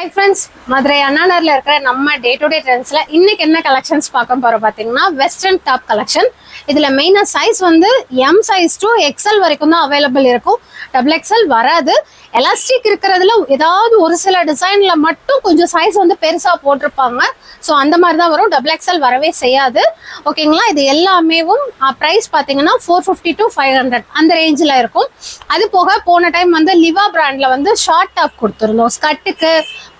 Hi friends Madurai அண்ணாநகரில் இருக்கிற நம்ம day to day ட்ரெண்ட்ஸ்ல இன்னைக்கு என்ன கலெக்ஷன்ஸ் பார்க்க போகிறோம் பாத்தீங்கன்னா வெஸ்டர்ன் டாப் கலெக்ஷன் இதில் மெயினாக சைஸ் வந்து எம் சைஸ் டு எக்ஸல் வரைக்கும் தான் அவைலபிள் இருக்கும். டபுள் எக்ஸல் வராது. எலாஸ்டிக் இருக்கிறதுல ஏதாவது ஒரு சில டிசைனில் மட்டும் கொஞ்சம் சைஸ் வந்து பெருசாக போட்டிருப்பாங்க. ஸோ அந்த மாதிரி தான் வரும். டபுள் எக்ஸல் வரவே செய்யாது. ஓகேங்களா இது எல்லாமேவும் ப்ரைஸ் பார்த்தீங்கன்னா four fifty to five hundred அந்த ரேஞ்சில் இருக்கும். அது போக போன டைம் வந்து லிவா பிராண்டில் வந்து ஷார்ட் டாப் கொடுத்துருந்தோம். ஸ்கட்டுக்கு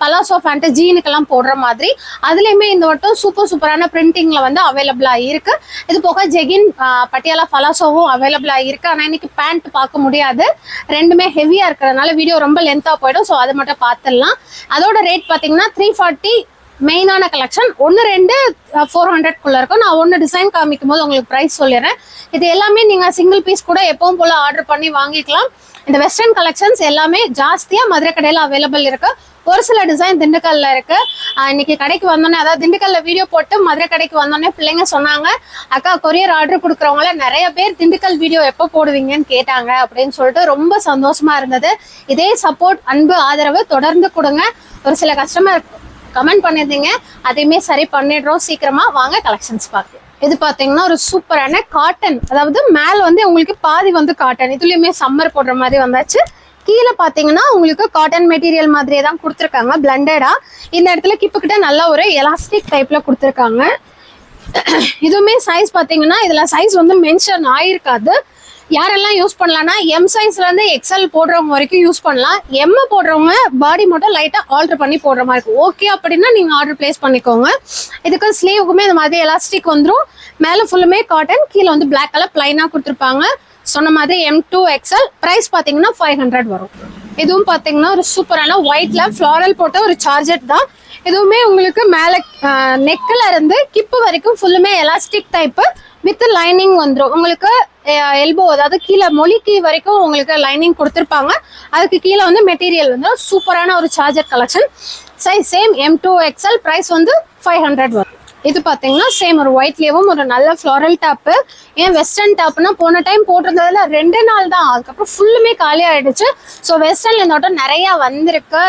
பலாசோ ஃபேண்ட்டு ஜீனுக்கெல்லாம் போடுற மாதிரி. அதுலேயுமே இந்த மட்டும் சூப்பர் சூப்பரான பிரிண்டிங்கில் வந்து அவைலபிளாக இருக்கு. இது போக லெகின் பட்டியாலா பலாசோவும் அவைலபிளாக இருக்கு ஆனால் இன்னைக்கு பேண்ட் பார்க்க முடியாது. ரெண்டுமே ஹெவியாக இருக்கிறதுனால வீடியோ ரொம்ப லென்த்தாக போயிடும். ஸோ அதை மட்டும் பார்த்துடலாம். அதோட ரேட் பார்த்தீங்கன்னா த்ரீ ஃபார்ட்டி மெயினான கலெக்ஷன் ஒன்று ரெண்டு ஃபோர் ஹண்ட்ரட்குள்ளே இருக்கும். நான் ஒன்று டிசைன் காமிக்கும் போது உங்களுக்கு ப்ரைஸ் சொல்லிடுறேன். இது எல்லாமே நீங்கள் சிங்கிள் பீஸ் கூட எப்பவும் போல் ஆர்டர் பண்ணி வாங்கிக்கலாம். இந்த வெஸ்டர்ன் கலெக்ஷன்ஸ் எல்லாமே ஜாஸ்தியாக மதுரை கடையில் அவைலபிள் இருக்குது ஒரு சில டிசைன் திண்டுக்கல்ல இருக்கு. இன்னைக்கு கடைக்கு வந்தோடனே அதாவது திண்டுக்கல்ல வீடியோ போட்டு மதுரை கடைக்கு வந்தோடனே பிள்ளைங்க சொன்னாங்க அக்கா கொரியர் ஆர்டர் கொடுக்குறவங்கள நிறைய பேர் திண்டுக்கல் வீடியோ எப்போ போடுவீங்கன்னு கேட்டாங்க அப்படின்னு சொல்லிட்டு ரொம்ப சந்தோஷமா இருந்தது. இதே சப்போர்ட் அன்பு ஆதரவு தொடர்ந்து கொடுங்க. ஒரு சில கஸ்டமர் கமெண்ட் பண்ணியிருந்தீங்க அதையுமே சரி பண்ணிடுறோம். சீக்கிரமா வாங்க கலெக்ஷன்ஸ் பார்க்கலாம் இது பார்த்தீங்கன்னா ஒரு சூப்பரான காட்டன் அதாவது மேல வந்து உங்களுக்கு பாதி வந்து காட்டன் இதுலயுமே சம்மர் போடுற மாதிரி வந்தாச்சு. கீழே பாத்தீங்கன்னா உங்களுக்கு காட்டன் மெட்டீரியல் மாதிரியே தான் கொடுத்துருக்காங்க பிளண்டடா இந்த இடத்துல கிட்ட நல்ல ஒரு எலாஸ்டிக் டைப்ல கொடுத்துருக்காங்க. இதுவுமே சைஸ் பாத்தீங்கன்னா இதுல சைஸ் வந்து மென்ஷன் ஆயிருக்காது. யாரெல்லாம் யூஸ் பண்ணலாம்னா எம் சைஸ்ல இருந்து எக்ஸல் போடுறவங்க வரைக்கும் யூஸ் பண்ணலாம். எம் போடுறவங்க பாடி மட்டும் லைட்டா ஆல்டர் பண்ணி போடுற மாதிரி இருக்கும். ஓகே அப்படின்னா நீங்க ஆர்டர் பிளேஸ் பண்ணிக்கோங்க. இதுக்கு ஸ்லீவுக்குமே இந்த மாதிரி எலாஸ்டிக் வந்துடும் மேல ஃபுல்லுமே காட்டன் கீழே வந்து பிளாக் கலர் பிளைனா கொடுத்துருப்பாங்க. சொன்ன மாதிரி எம் டூ எக்ஸல் ப்ரைஸ் பார்த்தீங்கன்னா ஃபைவ் ஹண்ட்ரட் வரும். இதுவும் பார்த்தீங்கன்னா ஒரு சூப்பரான ஒயிட்ல ஃப்ளாரல் போட்ட ஒரு சார்ஜர் தான். இதுவுமே உங்களுக்கு மேலே நெக்கில் இருந்து கிப்பு வரைக்கும் ஃபுல்லுமே எலாஸ்டிக் டைப்பு வித் லைனிங் வந்துடும் உங்களுக்கு எல்போ அதாவது கீழே மொழிக்கு வரைக்கும் உங்களுக்கு லைனிங் கொடுத்துருப்பாங்க. அதுக்கு கீழே வந்து மெட்டீரியல் வந்து சூப்பரான ஒரு georgette collection size same M to XL price வந்து ஃபைவ் ஹண்ட்ரட் வரும். இது பார்த்தீங்கன்னா சேம் ஒரு ஒயிட்லேயும் ஒரு நல்ல ஃப்ளோரல் டாப்பு ஏன் வெஸ்டர்ன் டாப்னா போன டைம் போட்டிருந்ததுல ரெண்டு நாள் தான். அதுக்கப்புறம் ஃபுல்லுமே காலி ஆயிடுச்சு. ஸோ வெஸ்டர்ன்ல இந்த நிறைய வந்திருக்கு.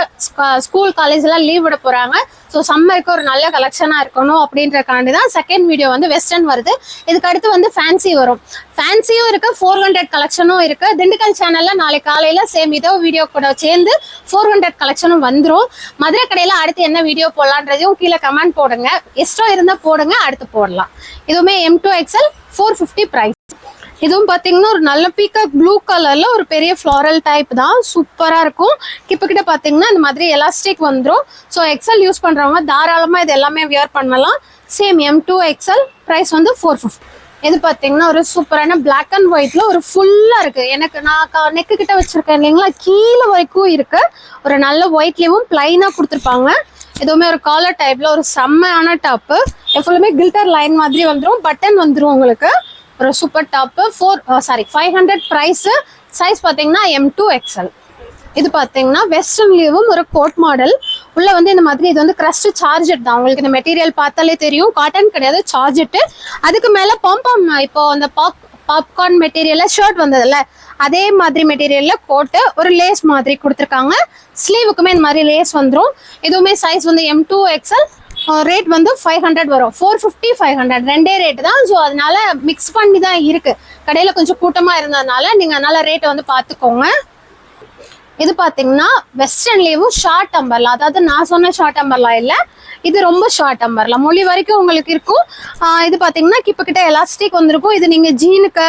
ஸ்கூல் காலேஜ்லாம் லீவ் விட போறாங்க. ஸோ சம்மருக்கு ஒரு நல்ல கலெக்ஷனாக இருக்கணும் அப்படின்றக்காண்டி தான் செகண்ட் வீடியோ வந்து வெஸ்டர்ன் வருது. இதுக்கு அடுத்து வந்து ஃபேன்சி வரும். ஃபேன்சியும் இருக்குது ஃபோர் ஹண்ட்ரட் கலெக்ஷனும் இருக்குது திண்டுக்கல் சேனலில் நாளைக்கு காலையில் சேம் இதோ வீடியோ கூட சேர்ந்து ஃபோர் ஹண்ட்ரட் கலெக்ஷனும் வந்துடும் மதுரை கடையில் அடுத்து என்ன வீடியோ போடலான்றதையும் கீழே கமெண்ட் போடுங்க. எக்ஸ்ட்ரா இருந்தால் போடுங்க அடுத்து போடலாம். இதுவுமே M to XL four fifty price இதுவும் பார்த்தீங்கன்னா ஒரு நல்ல பீக்காக் ப்ளூ கலர்ல ஒரு பெரிய ஃப்ளாரல் டைப் தான். சூப்பரா இருக்கும். கிட்ட கிட்ட பார்த்தீங்கன்னா இந்த மாதிரி எலாஸ்டிக் வந்துடும் ஸோ எக்ஸல் யூஸ் பண்றவங்க தாராளமா இது எல்லாமே வியர் பண்ணலாம். Same M to XL price வந்து ஃபோர் ஃபிஃப்டி இது பார்த்தீங்கன்னா ஒரு சூப்பரான பிளாக் அண்ட் ஒயிட்ல ஒரு ஃபுல்லா இருக்கு. எனக்கு நான் நெக்கு கிட்ட வச்சிருக்கேன் இல்லைங்களா? கீழே வரைக்கும் இருக்கு. ஒரு நல்ல ஒயிட்லேயும் பிளைனா கொடுத்துருப்பாங்க. எதுவுமே ஒரு காலர் டைப்ல ஒரு செம்மையான டாப்பு எப்பவுமே கில்டர் லைன் மாதிரி வந்துடும் பட்டன் வந்துடும் உங்களுக்கு. ஒரு super top four sorry five hundred price size பார்த்தீங்கன்னா எம் டூ எக்ஸல் இது பார்த்தீங்கன்னா வெஸ்டர்ன்லேயும் ஒரு கோட் மாடல் உள்ள வந்து இந்த மாதிரி இது வந்து கிரஸ்ட் சார்ஜெட் தான். உங்களுக்கு இந்த மெட்டீரியல் பார்த்தாலே தெரியும். காட்டன் கிடையாது சார்ஜெட்டு அதுக்கு மேலே பம்பம் இப்போ அந்த பாப் பாப்கார்ன் மெட்டீரியல்ல ஷர்ட் வந்ததுல அதே மாதிரி மெட்டீரியல்ல கோட்டு ஒரு லேஸ் மாதிரி கொடுத்துருக்காங்க. ஸ்லீவுக்குமே இந்த மாதிரி லேஸ் வந்துடும் இதுவுமே சைஸ் வந்து எம் டூ எக்ஸல் ரேட் வந்து ஃபைவ் ஹண்ட்ரட் வரும். ஃபோர் ஃபிஃப்டி ஃபைவ் ஹண்ட்ரட் ரெண்டே ரேட் தான். ஸோ அதனால மிக்ஸ் பண்ணி தான் இருக்கு. கடையில் கொஞ்சம் கூட்டமாக இருந்ததுனால நீங்கள் அதனால ரேட்டை வந்து பார்த்துக்கோங்க இது பார்த்தீங்கன்னா வெஸ்டர்ன்லேயும் ஷார்ட் அம்பர்லா அதாவது நான் சொன்ன ஷார்ட் அம்பர்லா இல்லை இது ரொம்ப ஷார்ட் அம்பர்லா மொழி வரைக்கும் உங்களுக்கு இருக்கும். இது பார்த்தீங்கன்னா கிட்ட கிட்ட எலாஸ்டிக் வந்திருக்கும். இது நீங்கள் ஜீனுக்கு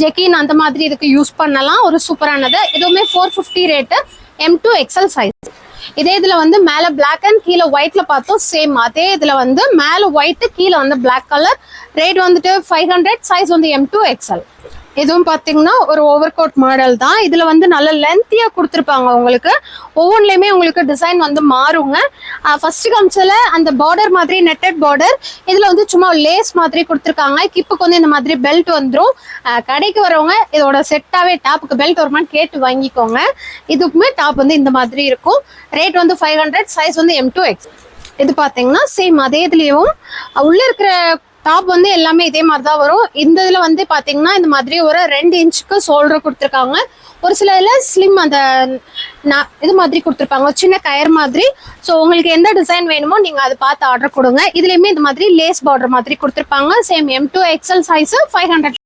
ஜெக்கின் அந்த மாதிரி இதுக்கு யூஸ் பண்ணலாம். ஒரு சூப்பரானது எதுவுமே four fifty rate M to XL size இதே இதில் வந்து மேலே பிளாக் அண்ட் கீழே ஒயிட்ல பார்த்தோம் சேம் அதே இதில் வந்து மேல ஒயிட் கீழே வந்து பிளாக் கலர் ரேட் வந்துட்டு ஃபைவ் ஹண்ட்ரட் சைஸ் வந்து எம் டூ எக்ஸல் இதுவும் பார்த்தீங்கன்னா ஒரு ஓவர் கோட் மாடல் தான். இதில் வந்து நல்ல லென்த்தியாக கொடுத்துருப்பாங்க உங்களுக்கு. ஒவ்வொன்றுலையுமே உங்களுக்கு டிசைன் வந்து மாறுங்க. ஃபர்ஸ்ட் காமிச்சல அந்த பார்டர் மாதிரி நெட்டட் பார்டர் இதில் வந்து சும்மா லேஸ் மாதிரி கொடுத்துருக்காங்க. கிப்புக்கு வந்து இந்த மாதிரி பெல்ட் வந்துடும் கடைக்கு வரவங்க இதோட செட்டாகவே டாப்புக்கு பெல்ட் வருமான்னு கேட்டு வாங்கிக்கோங்க. இதுக்குமே டாப் வந்து இந்த மாதிரி இருக்கும். ரேட் வந்து ஃபைவ் ஹண்ட்ரட் சைஸ் வந்து எம் டூ எக்ஸ் இது பார்த்தீங்கன்னா சேம் அதே இதுலேயும். உள்ளே இருக்கிற டாப் வந்து எல்லாமே இதே மாதிரி தான் வரும். இந்த இதில் வந்து பார்த்தீங்கன்னா இந்த மாதிரி ஒரு ரெண்டு இன்ச்சுக்கு ஷோல்டர் கொடுத்துருக்காங்க. ஒரு சில இதில் ஸ்லிம் அந்த இது மாதிரி கொடுத்துருப்பாங்க. சின்ன கயர் மாதிரி. ஸோ உங்களுக்கு எந்த டிசைன் வேணுமோ நீங்கள் அதை பார்த்து ஆர்டர் கொடுங்க. இதுலேயுமே இந்த மாதிரி லேஸ் பார்டர் மாதிரி கொடுத்துருப்பாங்க. Same M to XL size five hundred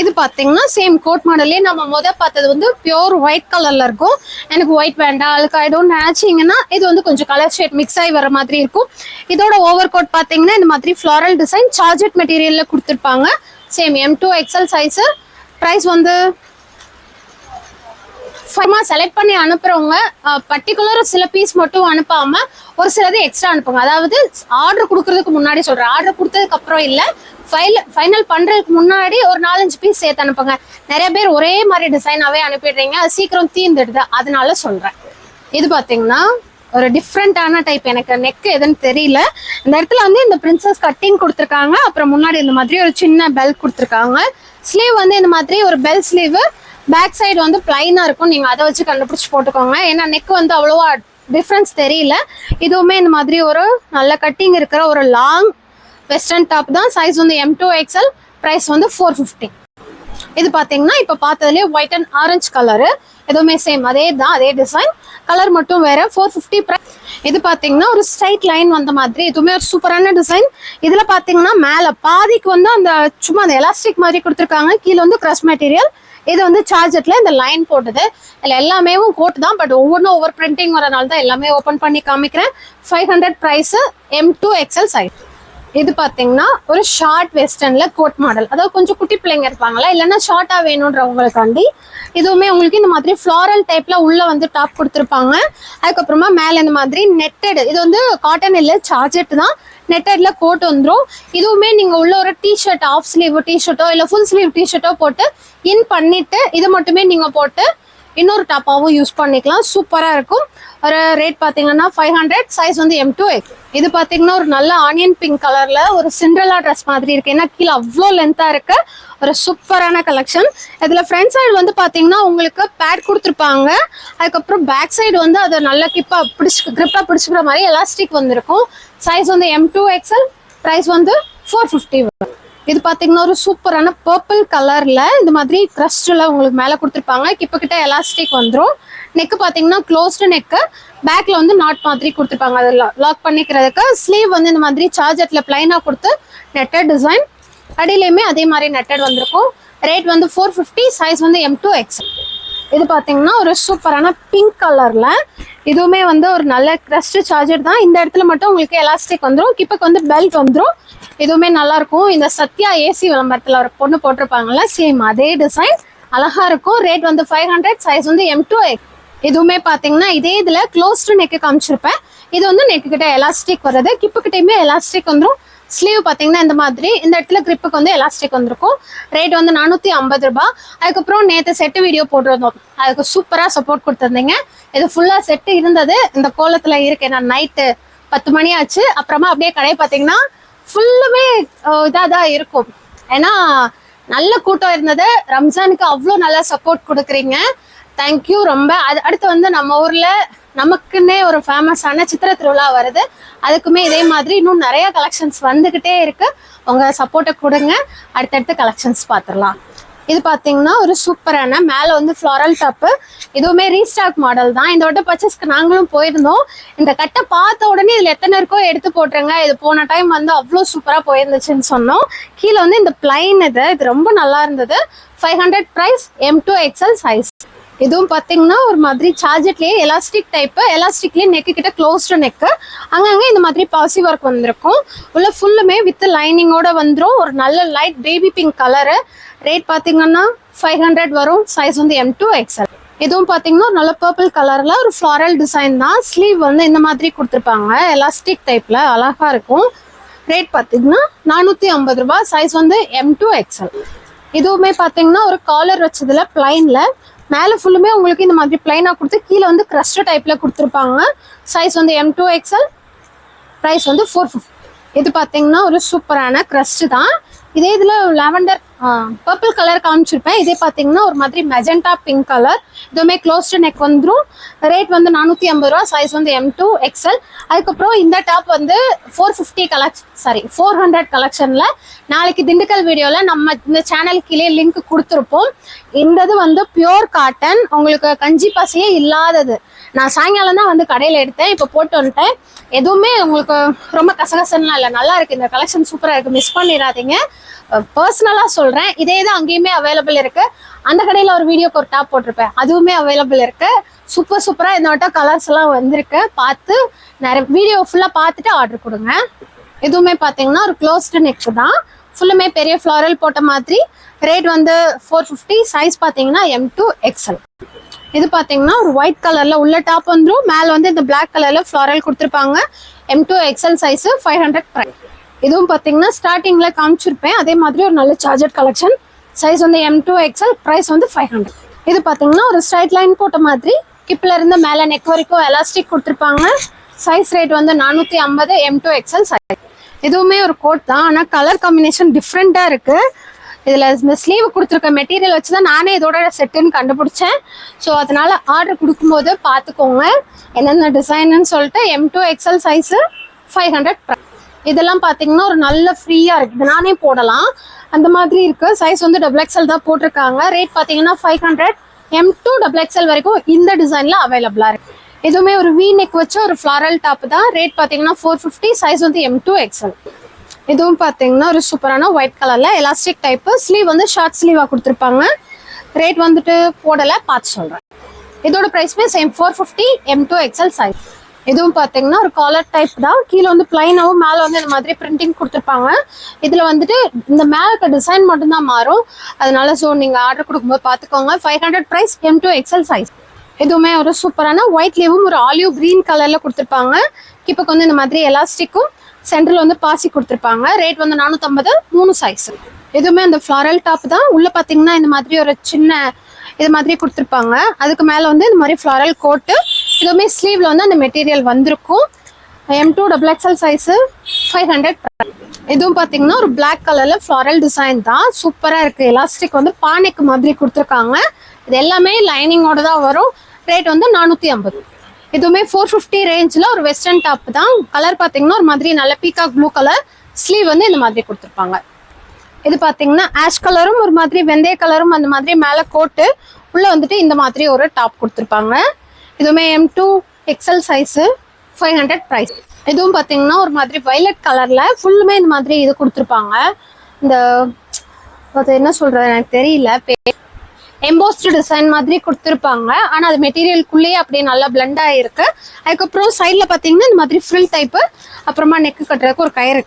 இது பார்த்தீங்கன்னா சேம் கோட் மாடலே நம்ம முத பார்த்தது வந்து பியோர் ஒயிட் கலர்ல இருக்கும். எனக்கு ஒயிட் வேண்டாம் அழுக்காயிடும் நினைச்சீங்கன்னா இது வந்து கொஞ்சம் கலர் ஷேட் மிக்ஸ் ஆகி வர மாதிரி இருக்கும். இதோட ஓவர் கோட் பார்த்தீங்கன்னா இந்த மாதிரி ஃப்ளாரல் டிசைன் சார்ஜெட் மெட்டீரியல்ல கொடுத்துருப்பாங்க. Same M to XL size price வந்து ஃபார்மா செலக்ட் பண்ணி அனுப்புறவங்க பர்டிகுலர் சில பீஸ் மட்டும் அனுப்பாம ஒரு சிலது எக்ஸ்ட்ரா அனுப்புங்க. அதாவது ஆர்டர் கொடுக்கறதுக்கு முன்னாடி சொல்றேன். ஆர்டர் கொடுத்ததுக்கு அப்புறம் இல்ல ஃபைல் ஃபைனல் பண்றதுக்கு முன்னாடி ஒரு நாலஞ்சு பீஸ் சேர்த்து அனுப்புங்க. நிறைய பேர் ஒரே மாதிரி டிசைனாவே அனுப்பிடுறீங்க. அது சீக்கிரம் தீர்ந்துடுது. அதனால சொல்றேன். இது பாத்தீங்கன்னா ஒரு டிஃப்ரெண்டான டைப் எனக்கு நெக் எதுன்னு தெரியல. இந்த இடத்துல வந்து இந்த பிரின்சஸ் கட்டிங் கொடுத்துருக்காங்க. அப்புறம் முன்னாடி இந்த மாதிரி ஒரு சின்ன பெல் கொடுத்துருக்காங்க. ஸ்லீவ் வந்து இந்த மாதிரி ஒரு பெல் ஸ்லீவ் பேக் சைடு வந்து பிளைனா இருக்கும். நீங்க அதை வச்சு கண்டுபிடிச்சு போட்டுக்கோங்க. ஏன்னா நெக் வந்து அவ்வளோவா டிஃப்ரென்ஸ் தெரியல. இதுவுமே இந்த மாதிரி ஒரு நல்ல கட்டிங் இருக்கிற ஒரு லாங் வெஸ்டர்ன் டாப் தான். சைஸ் வந்து எம் டூ எக்ஸ்எல் ப்ரைஸ் வந்து ஃபோர் ஃபிஃப்டி இது பார்த்தீங்கன்னா இப்போ பார்த்ததுலேயே ஒயிட் அண்ட் ஆரஞ்சு கலரு எதுவுமே சேம் அதே தான் அதே டிசைன் கலர் மட்டும் வேற. ஃபோர் ஃபிஃப்டி இது பார்த்தீங்கன்னா ஒரு ஸ்ட்ரைட் லைன் வந்த மாதிரி. இதுவுமே ஒரு சூப்பரான டிசைன் இதில் பார்த்தீங்கன்னா மேலே பாதிக்கு வந்து அந்த சும்மா அந்த எலாஸ்டிக் மாதிரி கொடுத்துருக்காங்க. கீழே வந்து க்ரஷ் மெட்டீரியல் இது வந்து சார்ஜெட்ல இந்த லைன் போட்டது. இதுல எல்லாமே கோட் தான் பட் ஒவ்வொன்றும் ஒவ்வொரு பிரிண்டிங் வரனால தான் எல்லாமே ஓப்பன் பண்ணி காமிக்கிறேன். Five hundred price M to XL size இது பாத்தீங்கன்னா ஒரு ஷார்ட் வெஸ்டர்ன்ல கோட் மாடல் அதாவது கொஞ்சம் குட்டி பிள்ளைங்க இருப்பாங்களா? இல்லைன்னா ஷார்ட்டா வேணுன்றவங்களுக்காண்டி இதுவுமே உங்களுக்கு இந்த மாதிரி ஃப்ளாரல் டைப்ல உள்ள வந்து டாப் கொடுத்துருப்பாங்க. அதுக்கப்புறமா மேல இந்த மாதிரி நெட்டடு இது வந்து காட்டன் இல்ல சார்ஜெட் தான். நெட்டட்ல கோட் வந்துடும் இதுவுமே நீங்க உள்ள ஒரு டிஷர்ட் ஆஃப் ஸ்லீவ் டிஷர்ட்டோ இல்ல ஃபுல் ஸ்லீவ் டிஷர்ட்டோ போட்டு இன் பண்ணிட்டு இது மட்டுமே நீங்க போட்டு இன்னொரு டாப்பாகவும் யூஸ் பண்ணிக்கலாம். சூப்பராக இருக்கும். ஒரு ரேட் பார்த்தீங்கன்னா ஃபைவ் ஹண்ட்ரட் சைஸ் வந்து எம் டூ எக் இது பாத்தீங்கன்னா ஒரு நல்ல ஆனியன் பிங்க் கலர்ல ஒரு சிண்ட்ரலா ட்ரெஸ் மாதிரி இருக்கு. ஏன்னா கீழே அவ்வளோ லென்த்தாக இருக்கு. ஒரு சூப்பரான கலெக்ஷன் இதில் ஃப்ரண்ட் சைடு வந்து பாத்தீங்கன்னா உங்களுக்கு பேட் கொடுத்துருப்பாங்க. அதுக்கப்புறம் பேக் சைடு வந்து அதை நல்ல கிப்பாக பிடிச்சி கிரிப்பா பிடிச்சிக்கிற மாதிரி எலாஸ்டிக் வந்திருக்கும். சைஸ் வந்து எம் டூ எக்ஸல் ப்ரைஸ் வந்து ஃபோர் ஃபிஃப்டி வரும். இது பாத்தீங்கன்னா ஒரு சூப்பரான பர்பிள் கலர்ல இந்த மாதிரி கிரஸ்ட்ல உங்களுக்கு மேல கொடுத்துருப்பாங்க. கிட்ட கிட்ட எலாஸ்டிக் வந்துடும் நெக் பாத்தீங்கன்னா க்ளோஸ்டு நெக்கு பேக்ல வந்து நாட் மாதிரி கொடுத்துருப்பாங்க. அது லாக் பண்ணிக்கிறதுக்கு ஸ்லீவ் வந்து இந்த மாதிரி சார்ஜர்ல பிளைனா கொடுத்து நெட்டட் டிசைன் அடியிலையுமே அதே மாதிரி நெட்டட் வந்திருக்கும். ரேட் வந்து ஃபோர் ஃபிஃப்டி சைஸ் வந்து எம் டூ எக்ஸ் இது பாத்தீங்கன்னா ஒரு சூப்பரான பிங்க் கலர்ல இதுவுமே வந்து ஒரு நல்ல கிரஸ்ட் சார்ஜர் தான். இந்த இடத்துல மட்டும் உங்களுக்கு எலாஸ்டிக் வந்துடும் கிப்பக்கு வந்து பெல்ட் வந்துடும் இதுவுமே நல்லா இருக்கும். இந்த சத்யா ஏசி விளம்பரத்தில் ஒரு பொண்ணு போட்டிருப்பாங்கல்ல சேம் அதே டிசைன் அழகா இருக்கும். ரேட் வந்து ஃபைவ் ஹண்ட்ரட் சைஸ் வந்து எம் டூ இதுவுமே பார்த்தீங்கன்னா இதே இதில் க்ளோஸ் டு நெக்கு காமிச்சிருப்பேன். இது வந்து நெக்கு கிட்ட எலாஸ்டிக் வருது கிப்பு கிட்டயுமே எலாஸ்டிக் வந்துடும் ஸ்லீவ் பார்த்தீங்கன்னா இந்த மாதிரி. இந்த இடத்துல கிரிப்புக்கு வந்து எலாஸ்டிக் வந்திருக்கும். ரேட் வந்து நானூற்றி ஐம்பது ரூபாய் அதுக்கப்புறம் நேற்று செட்டு வீடியோ போட்டிருந்தோம். அதுக்கு சூப்பராக சப்போர்ட் கொடுத்துருந்தீங்க. இது ஃபுல்லாக செட்டு இருந்தது. இந்த கோலத்தில் இருக்கு. நான் நைட்டு பத்து மணி ஆச்சு. அப்புறமா அப்படியே கடை பார்த்தீங்கன்னா ஃபுல்லுமே இதாக தான் இருக்கும். ஏன்னா நல்ல கூட்டம் இருந்தது. ரம்ஜானுக்கு அவ்வளோ நல்லா சப்போர்ட் கொடுக்குறீங்க. தேங்க்யூ ரொம்ப. அது அடுத்து வந்து நம்ம ஊரில் நமக்குன்னே ஒரு ஃபேமஸான சித்திர திருவிழா வருது. அதுக்குமே இதே மாதிரி இன்னும் நிறைய கலெக்ஷன்ஸ் வந்துக்கிட்டே இருக்கு. உங்கள் சப்போர்ட்டை கொடுங்க. அடுத்தடுத்து கலெக்ஷன்ஸ் பார்த்துடலாம். இது பாத்தீங்கன்னா ஒரு சூப்பரான மேல வந்து ஃப்ளாரல் டாப்பு இதுவுமே ரீஸ்டாக் மாடல் தான். இந்த வட்ட பர்ச்சேஸ்க்கு நாங்களும் போயிருந்தோம். இந்த கட்டை பார்த்த உடனே இதில் எத்தனை இருக்கோ எடுத்து போட்டுருங்க. இது போன டைம் வந்து அவ்வளோ சூப்பராக போயிருந்துச்சுன்னு சொன்னோம். கீழே வந்து இந்த பிளைன் இது. இது ரொம்ப நல்லா இருந்தது. Five hundred price M to XL size இதுவும் பார்த்தீங்கன்னா ஒரு மாதிரி சார்ஜெட்லேயே எலாஸ்டிக் டைப்பு எலாஸ்டிக்லேயே நெக்கு கிட்ட க்ளோஸ்டு நெக்கு அங்கங்கே இந்த மாதிரி பாசி ஒர்க் வந்திருக்கும். உள்ள ஃபுல்லுமே வித் லைனிங்கோட வந்துடும் ஒரு நல்ல light baby pink colour rate பார்த்தீங்கன்னா ஃபைவ் ஹண்ட்ரட் வரும். சைஸ் வந்து எம் டூ எக்ஸ்எல் இதுவும் பார்த்தீங்கன்னா நல்ல பர்பிள் கலரில் ஒரு ஃப்ளாரல் டிசைன் தான். ஸ்லீவ் வந்து இந்த மாதிரி கொடுத்துருப்பாங்க. எலாஸ்டிக் டைப்பில் அழகாக இருக்கும். ரேட் பார்த்தீங்கன்னா நானூற்றி ஐம்பது ரூபா சைஸ் வந்து எம் டூ எக்ஸ்எல் இதுவுமே பார்த்தீங்கன்னா ஒரு காலர் வச்சதில் பிளைனில் மேலே ஃபுல்லுமே உங்களுக்கு இந்த மாதிரி பிளைனாக கொடுத்து கீழே வந்து க்ரஸ்ட் டைப்பில் கொடுத்துருப்பாங்க. சைஸ் வந்து எம் டூ எக்ஸ்எல் ப்ரைஸ் வந்து ஃபோர் ஃபிஃப்டி இது பார்த்தீங்கன்னா ஒரு சூப்பரான க்ரஸ்ட் தான். இதே இதில் லெவண்டர் பர்பிள் கலர் காமிச்சிருப்பேன். இதே பார்த்தீங்கன்னா ஒரு மாதிரி மெஜெண்டா பிங்க் கலர் இதுவுமே க்ளோஸ்டு நெக் வந்துடும் ரேட் வந்து நானூற்றி ஐம்பது ரூபா. சைஸ் வந்து எம் டூ எக்ஸ்எல் அதுக்கப்புறம் இந்த டாப் வந்து four fifty collection sorry four hundred கலெக்ஷனில் நாளைக்கு திண்டுக்கல் வீடியோவில் நம்ம இந்த சேனல் கீழே லிங்க் கொடுத்துருப்போம். இந்த இது வந்து பியோர் காட்டன் உங்களுக்கு கஞ்சி பசியே இல்லாதது. நான் சாயங்காலம் தான் வந்து கடையில் எடுத்தேன் இப்போ போட்டு வந்துட்டேன். எதுவுமே உங்களுக்கு ரொம்ப கசகசன்லாம் இல்லை. நல்லா இருக்கு. இந்த கலெக்ஷன் சூப்பராக இருக்கு. மிஸ் பண்ணிடாதீங்க. பர்சனலாக சொல்கிறேன் இதே தான் அங்கேயுமே அவைலபிள் இருக்கு. அந்த கடையில் ஒரு வீடியோக்கு ஒரு டாப் போட்டிருப்பேன். அதுவுமே அவைலபிள் இருக்கு. சூப்பர் சூப்பராக இந்த வட்டம் கலர்ஸ் எல்லாம் வந்திருக்கு. பார்த்து நிறைய வீடியோ ஃபுல்லாக பார்த்துட்டு ஆர்டர் கொடுங்க. எதுவுமே பார்த்தீங்கன்னா ஒரு க்ளோஸ்டு நெக் தான். ஃபுல்லுமே பெரிய ஃப்ளாரல் போட்ட மாதிரி ரேட் வந்து ஃபோர் ஃபிஃப்டி சைஸ் பார்த்தீங்கன்னா எம் டூ எக்ஸ்எல் இது பார்த்தீங்கன்னா ஒரு ஒயிட் கலரில் உள்ள டாப் வந்துடும் மேலே வந்து இந்த பிளாக் கலரில் ஃப்ளாரல் கொடுத்துருப்பாங்க. M to XL size five hundred price இதுவும் பார்த்தீங்கன்னா ஸ்டார்டிங்கில் காமிச்சிருப்பேன். அதே மாதிரி ஒரு நல்ல சார்ஜர் கலெக்ஷன் சைஸ் வந்து எம் டூ எக்ஸ்எல் ப்ரைஸ் வந்து ஃபைவ் ஹண்ட்ரட் இது பார்த்தீங்கன்னா ஒரு ஸ்ட்ரைட் லைன் போட்ட மாதிரி. கிப்பில் இருந்து மேலே நெக் வரைக்கும் எலாஸ்டிக் கொடுத்துருப்பாங்க. சைஸ் ரேட் வந்து நானூற்றி ஐம்பது எம் டூ எக்ஸ்எல் சைஸ் இதுவுமே ஒரு கோட் தான். ஆனால் கலர் காம்பினேஷன் டிஃப்ரெண்ட்டாக இருக்குது இதில் இந்த ஸ்லீவ் கொடுத்துருக்க மெட்டீரியல் வச்சு தான் நானே இதோட செட்டுன்னு கண்டுபிடிச்சேன். ஸோ அதனால் ஆர்டர் கொடுக்கும்போது பார்த்துக்கோங்க என்னென்ன டிசைனுன்னு சொல்லிட்டு M to XL size five hundred இதெல்லாம் பார்த்தீங்கன்னா ஒரு நல்ல ஃப்ரீயாக இருக்குது நானே போடலாம். அந்த மாதிரி இருக்குது சைஸ் வந்து டபுள் எக்ஸ்எல் தான் போட்டிருக்காங்க. ரேட் பார்த்தீங்கன்னா five hundred M to double XL வரைக்கும் இந்த டிசைனில் அவைலபிளாக இருக்குது இதுவுமே ஒரு வி நெக் வச்ச ஒரு ஃப்ளாரல் டாப் தான். ரேட் பார்த்தீங்கன்னா ஃபோர் ஃபிஃப்டி சைஸ் வந்து எம் டூ எக்ஸ்எல் இதுவும் பார்த்தீங்கன்னா ஒரு சூப்பரான ஒயிட் கலரில் எலாஸ்டிக் டைப்பு ஸ்லீவ் வந்து ஷார்ட் ஸ்லீவாக கொடுத்துருப்பாங்க. ரேட் வந்துட்டு போடலை பார்த்து சொல்கிறேன் இதோட ப்ரைஸ்மே same four fifty M to XL size இதுவும் பார்த்தீங்கன்னா ஒரு காலர் டைப் தான். கீழே வந்து பிளைனாகவும் மேலே வந்து இந்த மாதிரி பிரிண்டிங் கொடுத்துருப்பாங்க. இதில் வந்துட்டு இந்த மேலே இருக்க டிசைன் மட்டும்தான் மாறும். அதனால ஸோ நீங்கள் ஆர்டர் கொடுக்கும்போது பார்த்துக்கோங்க. Five hundred price M to XL size எதுவுமே ஒரு சூப்பரான ஒயிட்லேயும் ஒரு ஆலிவ் க்ரீன் கலரில் கொடுத்துருப்பாங்க. கிப்பக்கு வந்து இந்த மாதிரி எலாஸ்டிக்கும் சென்டரில் வந்து பாசி கொடுத்துருப்பாங்க. ரேட் வந்து நானூற்றம்பது மூணு சைஸ் எதுவுமே அந்த ஃப்ளாரல் டாப் தான். உள்ளே பார்த்தீங்கன்னா இந்த மாதிரி ஒரு சின்ன இது மாதிரி கொடுத்துருப்பாங்க. அதுக்கு மேலே வந்து இந்த மாதிரி ஃப்ளாரல் கோட்டு இதுவுமே ஸ்லீவில் வந்து அந்த மெட்டீரியல் வந்திருக்கும். M to double XL size five hundred இதுவும் பார்த்தீங்கன்னா ஒரு பிளாக் கலரில் ஃப்ளாரல் டிசைன் தான். சூப்பராக இருக்குது எலாஸ்டிக் வந்து பானைக்கு மாதிரி கொடுத்துருக்காங்க. இது எல்லாமே லைனிங்கோட தான் வரும். ரேட் வந்து நானூற்றி ஐம்பது. இதுவுமே ஃபோர் ஃபிஃப்டி ரேஞ்சில் ஒரு வெஸ்டர்ன் டாப் தான். கலர் பார்த்தீங்கன்னா ஒரு மாதிரி நல்ல பீகாக் ப்ளூ கலர் ஸ்லீவ் வந்து இந்த மாதிரி கொடுத்துருப்பாங்க. இது பார்த்தீங்கன்னா ஆஷ் கலரும் ஒரு மாதிரி வெந்தய கலரும் அந்த மாதிரி மேலே கோட்டு உள்ளே வந்துட்டு இந்த மாதிரி ஒரு டாப் கொடுத்துருப்பாங்க. இதுவுமே M to XL size five hundred price இதுவும் பார்த்தீங்கன்னா ஒரு மாதிரி வைலட் கலரில் ஃபுல்லுமே இந்த மாதிரி இது கொடுத்துருப்பாங்க. இந்த அது என்ன சொல்கிறது எனக்கு தெரியல. பே எம்போஸ்டு டிசைன் மாதிரி கொடுத்துருப்பாங்க. ஆனால் அது மெட்டீரியலுக்குள்ளேயே அப்படியே நல்லா பிளெண்ட் ஆகிருக்கு அதுக்கப்புறம் சைடில் பார்த்தீங்கன்னா இந்த மாதிரி ஃப்ரில் டைப்பு அப்புறமா நெக்கு கட்டுறதுக்கு ஒரு கயிறு.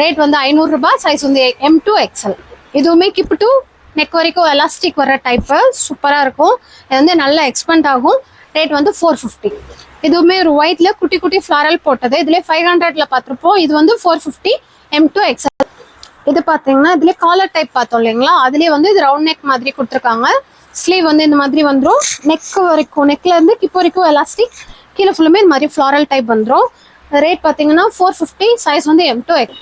ரேட் வந்து ஐநூறுரூபா சைஸ் வந்து எம் டூ எக்ஸல் இதுவுமே கிப் டூ நெக் வரைக்கும் எலாஸ்டிக் வர டைப்பு சூப்பராக இருக்கும். இது வந்து நல்லா எக்ஸ்பெண்ட் ஆகும். ரேட் வந்து ஃபோர் ஃபிஃப்டி இதுவுமே ஒரு ஒயிட்டில் குட்டி குட்டி ஃப்ளாரல் போட்டது. இதுலேயே ஃபைவ் ஹண்ட்ரட்ல பார்த்துருப்போம் இது வந்து four fifty M to XL இது பார்த்தீங்கன்னா இதுலேயே காலர் டைப் பார்த்தோம் இல்லைங்களா? அதுலேயே வந்து இது ரவுண்ட் நெக் மாதிரி கொடுத்துருக்காங்க. ஸ்லீவ் வந்து இந்த மாதிரி வந்துடும் நெக் வரைக்கும் நெக்ல இருந்து கிப் வரைக்கும் எலாஸ்டிக் கீழே ஃபுல்லுமே இந்த மாதிரி ஃப்ளாரல் டைப் வந்துடும் ரேட் பார்த்தீங்கன்னா ஃபோர் ஃபிஃப்டி சைஸ் வந்து எம் டூ எக்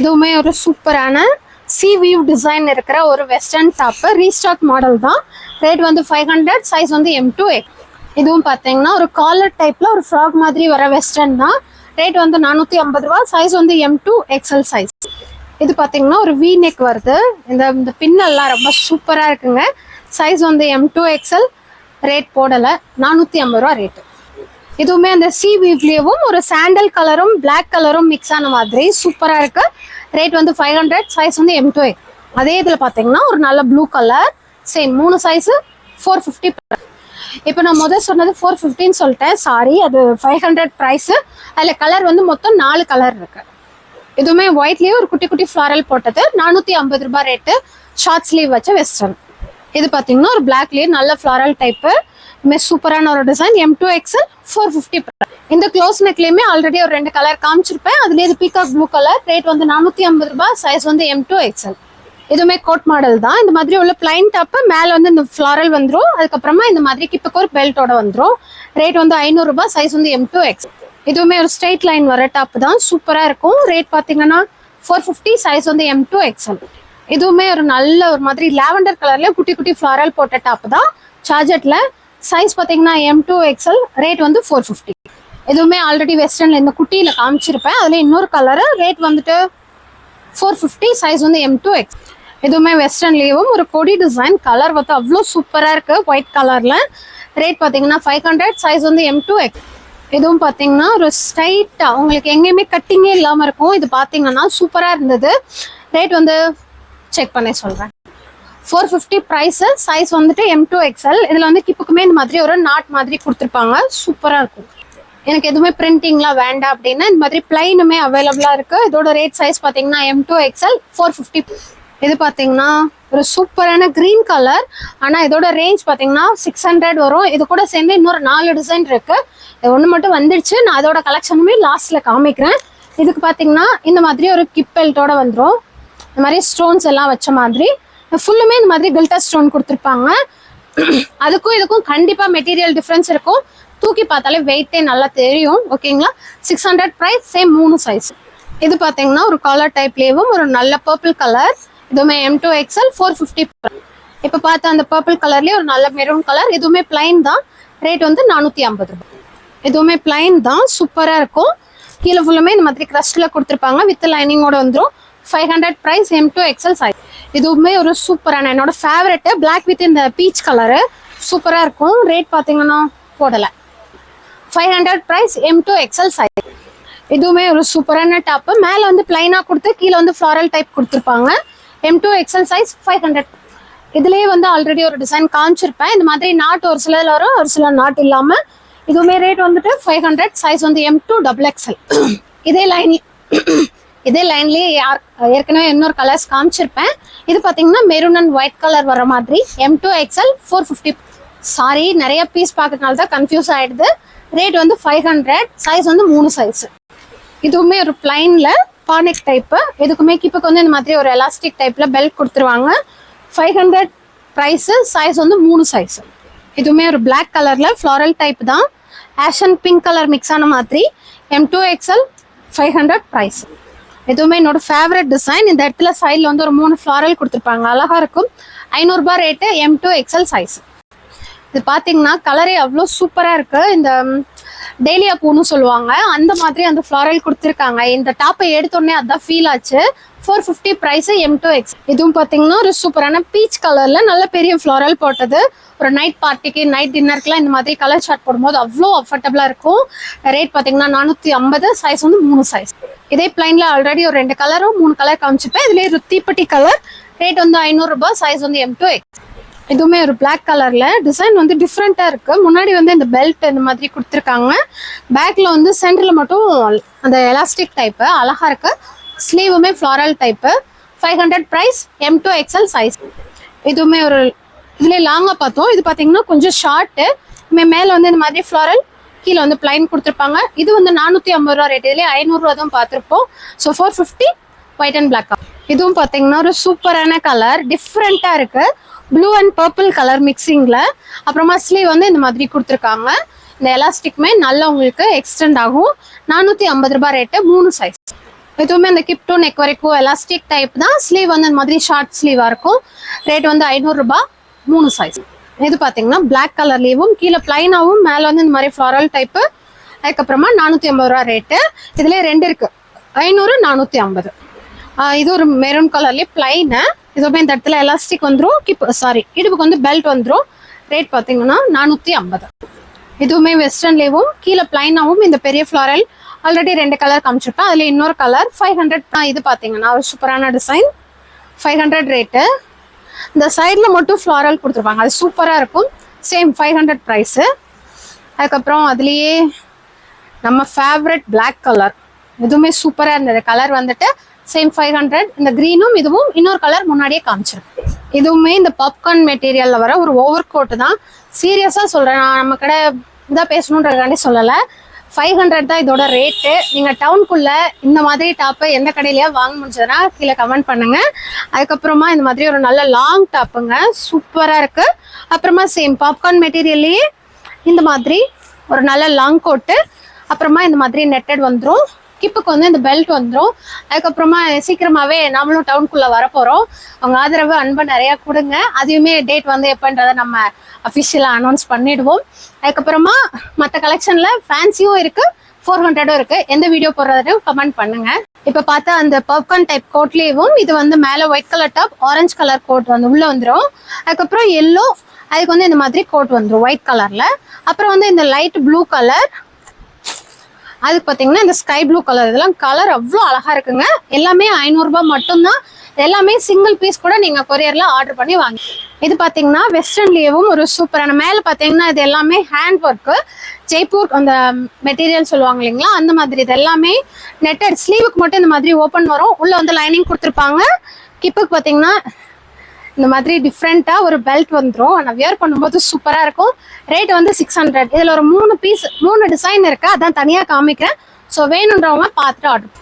இதுவுமே ஒரு சூப்பரான சி வியூ டிசைன் இருக்கிற ஒரு வெஸ்டர்ன் டாப்பு ரீஸ்டாக் மாடல் தான். ரேட் வந்து ஃபைவ் ஹண்ட்ரட் சைஸ் வந்து எம் டூ எக் இதுவும் பார்த்தீங்கன்னா ஒரு காலர் டைப்பில் ஒரு ஃப்ராக் மாதிரி வர வெஸ்டர்ன் தான். ரேட் வந்து நானூற்றி ஐம்பது ரூபா சைஸ் வந்து எம் டூ எக்ஸல் சைஸ் இது பார்த்தீங்கன்னா ஒரு வி நெக் வருது. இந்த இந்த பின்னெல்லாம் ரொம்ப சூப்பராக இருக்குங்க. சைஸ் வந்து எம் டூ எக்ஸல் ரேட் போடலை. நானூற்றி ஐம்பது ரூபா ரேட்டு இதுவுமே அந்த சி வீவ்லேயும் ஒரு சாண்டல் கலரும் பிளாக் கலரும் மிக்ஸ் ஆன மாதிரி சூப்பராக இருக்கு. ரேட் வந்து ஃபைவ் ஹண்ட்ரட் சைஸ் வந்து எம் டூ அதே இதில் பார்த்தீங்கன்னா ஒரு நல்ல ப்ளூ கலர் சேம் மூணு சைஸு ஃபோர் ஃபிஃப்டி இப்போ நான் முதல் சொன்னது ஃபோர் ஃபிஃப்டின்னு சொல்லிட்டேன். சாரி அது ஃபைவ் ஹண்ட்ரட் ப்ரைஸு அதில் கலர் வந்து மொத்தம் நாலு கலர் இருக்குது இதுவுமே ஒயிட்லேயே ஒரு குட்டி குட்டி ஃப்ளாரல் போட்டது. நானூற்றி ஐம்பது ரூபாய் ரேட்டு ஷார்ட் ஸ்லீவ் வச்ச வெஸ்டர்ன் இது பார்த்தீங்கன்னா ஒரு பிளாக்லேயே நல்ல ஃப்ளாரல் டைப்பு இதுமே சூப்பரான ஒரு design M to XL four fifty இந்த க்ளோஸ் நெக்லேயுமே ஆல்ரெடி ஒரு ரெண்டு கலர் காமிச்சிருப்பேன். அதுலேயே இது பீகாக் ப்ளூ கலர் ரேட் வந்து நானூற்றி ஐம்பது ரூபாய். சைஸ் வந்து எம் டூ எக்ஸல் இதுவுமே கோட் மாடல் தான். இந்த மாதிரி உள்ள பிளைன் டாப்பு மேலே வந்து இந்த ஃப்ளாரல் வந்துடும் அதுக்கப்புறமா இந்த மாதிரி கிப்பக்கு ஒரு பெல்ட்டோட வந்துடும் ரேட் வந்து ஐநூறுரூபா சைஸ் வந்து எம் டூ எக்ஸ் இதுவுமே ஒரு ஸ்ட்ரெயிட் லைன் வர டாப் தான். சூப்பராக இருக்கும். ரேட் பார்த்தீங்கன்னா ஃபோர் ஃபிஃப்டி சைஸ் வந்து எம் டூ எக்ஸல் இதுவுமே ஒரு நல்ல ஒரு மாதிரி லாவெண்டர் கலர்ல குட்டி குட்டி ஃப்ளாரல் போட்ட டாப் தான். சார்ஜெட்ல சைஸ் பார்த்தீங்கன்னா எம் டூ எக்ஸ்எல் ரேட் வந்து ஃபோர் ஃபிஃப்டி இதுவுமே ஆல்ரெடி வெஸ்டர்ன்ல இந்த குட்டியில காமிச்சிருப்பேன். அதுல இன்னொரு கலரு ரேட் வந்துட்டு ஃபோர் ஃபிஃப்டி சைஸ் வந்து எம் டூ எக்ஸ் இதுவுமே வெஸ்டர்ன்லேயும் ஒரு கொடி டிசைன் கலர் வந்து அவ்வளோ சூப்பராக இருக்குது ஒயிட் கலரில் ரேட் பார்த்தீங்கன்னா ஃபைவ் ஹண்ட்ரட் சைஸ் வந்து எம் டூ எக்ஸ் இதுவும் பார்த்தீங்கன்னா ஒரு ஸ்ட்ரைட்டாக உங்களுக்கு எங்கேயுமே கட்டிங்கே இல்லாமல் இருக்கும். இது பார்த்தீங்கன்னா சூப்பராக இருந்தது. ரேட் வந்து செக் பண்ணி சொல்கிறேன் ஃபோர் ஃபிஃப்டி ப்ரைஸு சைஸ் வந்துட்டு எம் டூ எக்ஸ்எல் இதில் வந்து கிப்புக்குமே இந்த மாதிரி ஒரு நாட் மாதிரி கொடுத்துருப்பாங்க. சூப்பராக இருக்கும். எனக்கு எதுவுமே பிரிண்டிங்லாம் வேண்டாம் அப்படின்னா இந்த மாதிரி பிளைனுமே அவைலபிளாக இருக்குது இதோட ரேட் சைஸ் பார்த்தீங்கன்னா M to XL four fifty இது பார்த்தீங்கன்னா ஒரு சூப்பரான க்ரீன் கலர் ஆனால் இதோட ரேஞ்ச் பார்த்தீங்கன்னா சிக்ஸ் ஹண்ட்ரட் வரும். இது கூட சேர்ந்து இன்னொரு நாலு டிசைன் இருக்குது இது ஒன்று மட்டும் வந்துடுச்சு நான் அதோட கலெக்ஷனுமே லாஸ்ட்டில் காமிக்கிறேன். இதுக்கு பார்த்தீங்கன்னா இந்த மாதிரி ஒரு கிப் பெல்ட்டோட வந்துடும் இந்த மாதிரி ஸ்டோன்ஸ் எல்லாம் வச்ச மாதிரி. ஃபுல்லுமே இந்த மாதிரி கில்டர் ஸ்டோன் கொடுத்துருப்பாங்க. அதுக்கும் இதுக்கும் கண்டிப்பாக மெட்டீரியல் டிஃப்ரென்ஸ் இருக்கும். தூக்கி பார்த்தாலே வெயிட்டே நல்லா தெரியும். ஓகேங்களா சிக்ஸ் ஹண்ட்ரட் ப்ரைஸ் சேம் மூணு சைஸ் இது பார்த்தீங்கன்னா ஒரு கலர் டைப்லேயும் ஒரு நல்ல பர்பிள் கலர் இதுவுமே M to XL four fifty இப்போ பார்த்த அந்த பர்பிள் கலர்லேயே ஒரு நல்ல மெரூன் கலர் எதுவுமே பிளைன் தான். ரேட் வந்து நானூற்றி ஐம்பது ரூபாய். எதுவுமே பிளைன் தான். சூப்பராக இருக்கும். கீழே ஃபுல்லுமே இந்த மாதிரி க்ரஸ்டில் கொடுத்துருப்பாங்க. வித் லைனிங்கோட வந்துடும் five hundred price M to XL size இதுவுமே ஒரு சூப்பரான என்னோட ஃபேவரெட்டு பிளாக் வித் இந்த பீச் கலரு சூப்பராக இருக்கும். ரேட் பார்த்தீங்கன்னா போடலை. Five hundred price M to XL size இதுவுமே ஒரு சூப்பரான டாப்பு மேலே வந்து பிளைனாக கொடுத்து கீழே வந்து ஃப்ளாரல் டைப் கொடுத்துருப்பாங்க. M to XL size five hundred இதுலேயே வந்து ஆல்ரெடி ஒரு டிசைன் காமிச்சிருப்பேன். இந்த மாதிரி நாட் ஒரு சிலர் வரும் ஒரு சில நாட் இல்லாமல் இதுவுமே ரேட் வந்துட்டு ஃபைவ் ஹண்ட்ரட் சைஸ் வந்து எம் டூ டபுள் எக்ஸல் இதே லைன் இதே லைன்லேயே யார் ஏற்கனவே இன்னொரு கலர்ஸ் காமிச்சிருப்பேன். இது பார்த்தீங்கன்னா மெரூன் அண்ட் ஒயிட் கலர் வர மாதிரி. M to XL four fifty sorry நிறைய பீஸ் பார்க்கறதுனால தான் கன்ஃபியூஸ் ஆகிடுது ரேட் வந்து ஃபைவ் ஹண்ட்ரட் சைஸ் வந்து மூணு சைஸ் இதுவுமே ஒரு பிளைனில் பானிக் டைப்பு இதுக்குமே கிப்புக்கு வந்து இந்த மாதிரி ஒரு எலாஸ்டிக் டைப்பில் பெல்ட் கொடுத்துருவாங்க. ஃபைவ் ஹண்ட்ரட் ப்ரைஸு சைஸ் வந்து மூணு சைஸ் இதுவுமே ஒரு பிளாக் கலரில் ஃப்ளாரல் டைப் தான். Ash and pink colour mix ஆன மாதிரி M to XL five hundred price இதுவுமே என்னோட ஃபேவரட் டிசைன் இந்த இடத்துல சைடில் வந்து ஒரு மூணு ஃப்ளாரல் கொடுத்துருப்பாங்க. அழகாக இருக்கும். ஐநூறுரூபா rate M to XL size இது பார்த்தீங்கன்னா கலரே அவ்வளோ சூப்பராக இருக்குது இந்த டெய்லியா பூன்னு சொல்லுவாங்க. அந்த மாதிரி அந்த ஃப்ளாரல் கொடுத்துருக்காங்க. இந்த டாப்பை எடுத்தோடனே அதான் ஃபீல் ஆச்சு. Four fifty price M to X இதுவும் பார்த்தீங்கன்னா ஒரு சூப்பரான பீச் கலரில் நல்ல பெரிய ஃப்ளாரல் போட்டது. ஒரு நைட் பார்ட்டிக்கு நைட் டின்னருக்குலாம் இந்த மாதிரி கலர் ஷார்ட் போடும்போது அவ்வளோ அஃபர்டபுளாக இருக்கும். ரேட் பார்த்தீங்கன்னா நானூற்றி ஐம்பது சைஸ் வந்து மூணு சைஸ் இதே பிளைனில் ஆல்ரெடி ஒரு ரெண்டு கலரும் மூணு கலர் காமிச்சிப்பேன். இதுலேயே ஒரு தீப்பெட்டி கலர் ரேட் வந்து ஐநூறுரூபா சைஸ் வந்து எம் டூ எக்ஸ் இதுவுமே ஒரு பிளாக் கலர்ல டிசைன் வந்து டிஃப்ரெண்ட்டாக இருக்கு. முன்னாடி வந்து இந்த பெல்ட் இந்த மாதிரி கொடுத்துருக்காங்க. பேக்ல வந்து சென்டர்ல மட்டும் அந்த எலாஸ்டிக் டைப்பு அழகா இருக்கு ஸ்லீவுமே floral type five hundred price M to XL size இதுவுமே ஒரு இதுலேயே லாங்கா பார்த்தோம். இது பாத்தீங்கன்னா கொஞ்சம் ஷார்ட்டு மேலே வந்து இந்த மாதிரி ஃப்ளாரல் கீழே வந்து பிளைன் கொடுத்துருப்பாங்க. இது வந்து நானூற்றி ஐம்பது ரூபா ரேட் இதுலேயே ஐநூறுரூவா தான் பார்த்துருப்போம். So four fifty white and black இதுவும் பார்த்தீங்கன்னா ஒரு சூப்பரான கலர் டிஃப்ரெண்ட்டாக இருக்கு. ப்ளூ அண்ட் பர்பிள் கலர் மிக்சிங்கில் அப்புறமா ஸ்லீவ் வந்து இந்த மாதிரி கொடுத்துருக்காங்க. இந்த எலாஸ்டிக்குமே நல்லா உங்களுக்கு எக்ஸ்டெண்ட் ஆகும். நானூற்றி ஐம்பது ரூபாய் ரேட்டு மூணு சைஸ் எதுவுமே அந்த கிப் டு நெக் வரைக்கும் எலாஸ்டிக் டைப் தான். ஸ்லீவ் வந்து இந்த மாதிரி ஷார்ட் ஸ்லீவாக இருக்கும். ரேட் வந்து ஐநூறுரூபா மூணு சைஸ் இது பார்த்தீங்கன்னா பிளாக் கலர்லேயும் கீழே பிளைனாகவும் மேலே வந்து இந்த மாதிரி ஃப்ளாரல் டைப்பு அதுக்கப்புறமா நானூற்றி ஐம்பது ரூபா ரேட்டு இதுலேயே ரெண்டு இருக்குது ஐநூறு நானூற்றி ஐம்பது. இது ஒரு மெரூன் கலர்லேயே பிளைனு இதுவுமே இந்த இடத்துல எலாஸ்டிக் வந்துடும் கிப் சாரி இடுப்புக்கு வந்து பெல்ட் வந்துடும் ரேட் பார்த்தீங்கன்னா நானூற்றி ஐம்பது. இதுவுமே வெஸ்டர்ன்லேயும் கீழே பிளைனாகவும் இந்த பெரிய ஃப்ளாரல் ஆல்ரெடி ரெண்டு கலர் காமிச்சிருப்பேன். அதில் இன்னொரு கலர் ஃபைவ் ஹண்ட்ரட் இது பார்த்தீங்கன்னா ஒரு சூப்பரான டிசைன் ஃபைவ் ஹண்ட்ரட் ரேட்டு இந்த சைடில் மட்டும் ஃப்ளாரல் கொடுத்துருப்பாங்க. அது சூப்பராக இருக்கும். சேம் ஃபைவ் ஹண்ட்ரட் ப்ரைஸு அதுக்கப்புறம் அதுலேயே நம்ம ஃபேவரட் பிளாக் கலர் இதுவுமே சூப்பராக இருந்தது. கலர் வந்துட்டு சேம் ஃபைவ் ஹண்ட்ரட் இந்த க்ரீனும் இதுவும் இன்னொரு கலர் முன்னாடியே காமிச்சிருக்கேன் இதுவுமே இந்த பாப்கார்ன் மெட்டீரியலில் வர ஒரு ஓவர் கோட்டு தான் சீரியஸாக சொல்கிறேன் நான் நம்ம கடை இதாக பேசணுன்றதுக்காண்டி சொல்லலை. ஃபைவ் ஹண்ட்ரட் தான் இதோட ரேட்டு நீங்கள் டவுனுக்குள்ளே இந்த மாதிரி டாப்பை எந்த கடையிலையா வாங்க முடிஞ்சதுன்னா கீழே கமெண்ட் பண்ணுங்க. அதுக்கப்புறமா இந்த மாதிரி ஒரு நல்ல லாங் டாப்புங்க சூப்பராக இருக்குது அப்புறமா சேம் பாப்கார்ன் மெட்டீரியல்லையே இந்த மாதிரி ஒரு நல்ல லாங் கோட்டு அப்புறமா இந்த மாதிரி நெட்டட் வந்துடும் கிப்புக்கு வந்து இந்த பெல்ட் வந்துடும் அதுக்கப்புறமா சீக்கிரமாகவே நம்மளும் டவுன்குள்ளே வரப்போகிறோம் அவங்க ஆதரவு அன்பை நிறையா கொடுங்க. அதையுமே டேட் வந்து எப்போன்றதை நம்ம அஃபிஷியலாக அனௌன்ஸ் பண்ணிடுவோம். அதுக்கப்புறமா மற்ற கலெக்ஷனில் ஃபேன்சியும் இருக்குது ஃபோர் ஹண்ட்ரடும் இருக்கு. எந்த வீடியோ போடுறதையும் கமெண்ட் பண்ணுங்க. இப்போ பார்த்தா அந்த பப்கார்ன் டைப் கோட்லேயும் இது வந்து மேலே white colour top orange colour coat வந்து உள்ள வந்துடும் அதுக்கப்புறம் எல்லோ அதுக்கு வந்து இந்த மாதிரி கோட் வந்துடும் ஒயிட் கலர்ல அப்புறம் வந்து இந்த லைட் ப்ளூ கலர் அதுக்கு பார்த்தீங்கன்னா இந்த ஸ்கை ப்ளூ கலர் இதெல்லாம் கலர் அவ்வளோ அழகா இருக்குங்க. எல்லாமே ஐநூறுரூபா மட்டும்தான். எல்லாமே சிங்கிள் பீஸ் கூட நீங்கள் கொரியரில் ஆர்டர் பண்ணி வாங்கி. இது பார்த்தீங்கன்னா வெஸ்டர்ன்லேயும் ஒரு சூப்பரான மேலே பார்த்தீங்கன்னா இது எல்லாமே ஹேண்ட் ஒர்க்கு ஜெய்ப்பூர் அந்த மெட்டீரியல் சொல்லுவாங்க இல்லைங்களா? அந்த மாதிரி இது எல்லாமே நெட்டட் ஸ்லீவுக்கு மட்டும் இந்த மாதிரி ஓப்பன் வரும். உள்ளே வந்து லைனிங் கொடுத்துருப்பாங்க. கிப்புக்கு பார்த்தீங்கன்னா இந்த மாதிரி டிஃப்ரெண்ட்டாக ஒரு பெல்ட் வந்துடும் ஆனால் வியர் பண்ணும்போது சூப்பராக இருக்கும். ரேட் வந்து சிக்ஸ் ஹண்ட்ரட் இதில் ஒரு மூணு பீஸ் மூணு டிசைன் இருக்குது அதான் தனியாக காமிக்கிறேன். ஸோ வேணுன்றவங்க பார்த்துட்டு ஆர்டர்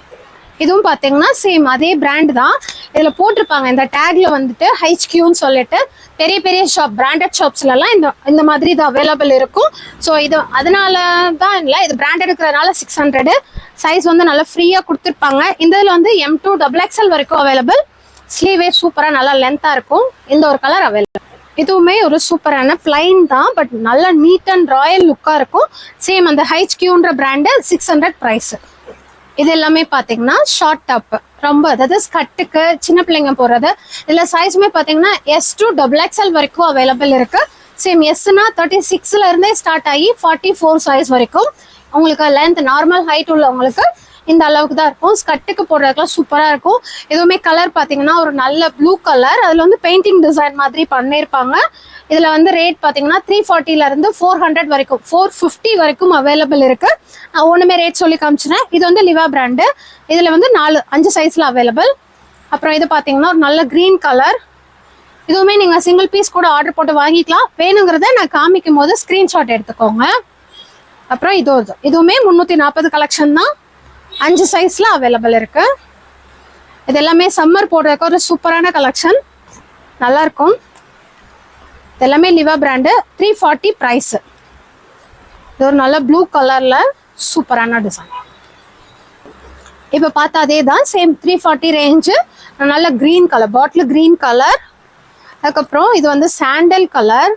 இதுவும் பார்த்தீங்கன்னா சேம் அதே பிராண்ட் தான். இதில் போட்டிருப்பாங்க. இந்த டேக்ல வந்துட்டு ஹைச்கியூன்னு சொல்லிட்டு பெரிய பெரிய ஷாப் பிராண்டட் ஷாப்ஸ்லலாம் இந்த இந்த மாதிரி இது அவைலபிள் இருக்கும். ஸோ இது அதனால தான் இல்லை. இது பிராண்டட் இருக்கிறதுனால சிக்ஸ் ஹண்ட்ரடு சைஸ் வந்து நல்லா ஃப்ரீயாக கொடுத்துருப்பாங்க. இந்த இதில் வந்து எம் டூ டபுள் எக்ஸ்எல் வரைக்கும் அவைலபிள் ஸ்லீவே சூப்பராக நல்லா லென்த்தாக இருக்கும். இந்த ஒரு கலர் அவைலபிள் இதுவுமே ஒரு சூப்பரான பிளைன் தான் பட் நல்ல நீட் அண்ட் ராயல் லுக்காக இருக்கும். சேம் அந்த ஹைச்கியூன்ற பிராண்டு சிக்ஸ் ஹண்ட்ரட் ப்ரைஸ் இது எல்லாமே பார்த்தீங்கன்னா ஷார்ட் டாப் ரொம்ப அதாவது ஸ்கட்டுக்கு சின்ன பிள்ளைங்க போடுறது இதில் சைஸுமே பார்த்தீங்கன்னா எஸ் டூ டபுள் எக்ஸ்எல் வரைக்கும் அவைலபிள் இருக்குது சேம் எஸ்னா தேர்ட்டி சிக்ஸ்ல இருந்தே ஸ்டார்ட் ஆகி ஃபார்ட்டி ஃபோர் சைஸ் வரைக்கும். உங்களுக்கு லென்த் நார்மல் ஹைட் உள்ளவங்களுக்கு இந்த அளவுக்கு தான் இருக்கும். ஸ்கட்டுக்கு போடுறதுக்குலாம் சூப்பராக இருக்கும். எதுவுமே கலர் பார்த்தீங்கன்னா ஒரு நல்ல ப்ளூ கலர் அதில் வந்து பெயிண்டிங் டிசைன் மாதிரி பண்ணியிருப்பாங்க இதில் வந்து ரேட் பார்த்தீங்கன்னா த்ரீ ஃபார்ட்டிலேருந்து ஃபோர் ஹண்ட்ரட் வரைக்கும் ஃபோர் ஃபிஃப்டி வரைக்கும் அவைலபிள் இருக்குது நான் ஒன்றுமே ரேட் சொல்லி காமிச்சினேன் இது வந்து லிவா பிராண்டு இதில் வந்து நாலு அஞ்சு சைஸில் அவைலபிள் அப்புறம் இது பார்த்தீங்கன்னா ஒரு நல்ல க்ரீன் கலர் இதுவுமே நீங்கள் சிங்கிள் பீஸ் கூட ஆர்டர் போட்டு வாங்கிக்கலாம். வேணுங்கிறத நான் காமிக்கும் போது ஸ்க்ரீன்ஷாட் எடுத்துக்கோங்க. அப்புறம் இது இதுவுமே முந்நூற்றி நாற்பது கலெக்ஷன் தான். அஞ்சு சைஸில் அவைலபிள் இருக்கு. இது எல்லாமே சம்மர் போடுறதுக்கு ஒரு சூப்பரான கலெக்ஷன் நல்லா இருக்கும் இது எல்லாமே Liva brand three forty price இது ஒரு நல்ல ப்ளூ கலரில் சூப்பரான டிசைன் இப்போ பார்த்தா அதே தான் சேம் த்ரீ ஃபார்ட்டி ரேஞ்சு நல்ல green colour bottle green colour அதுக்கப்புறம் இது வந்து சாண்டல் கலர்